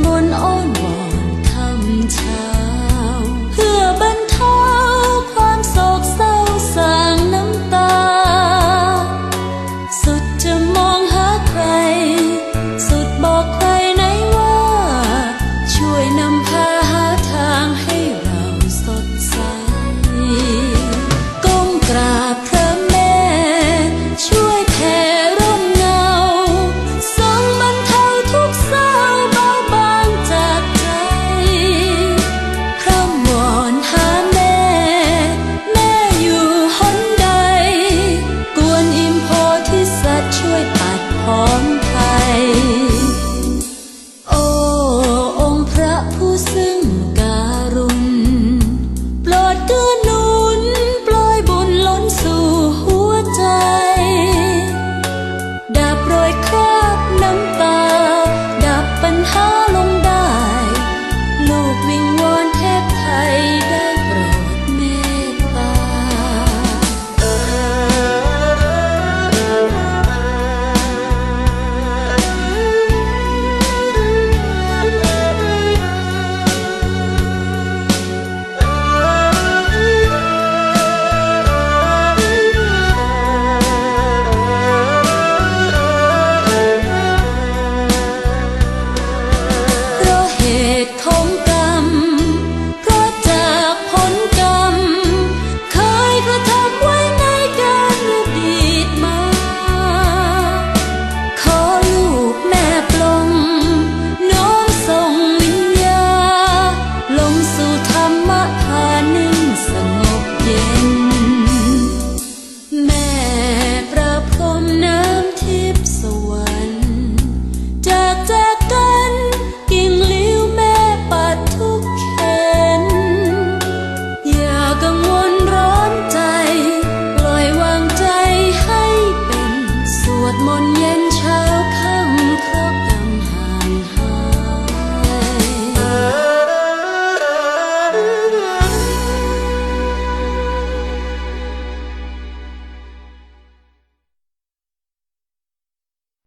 温暖。 ของไทย โอ้ องค์พระผู้ซึ่ง armonía.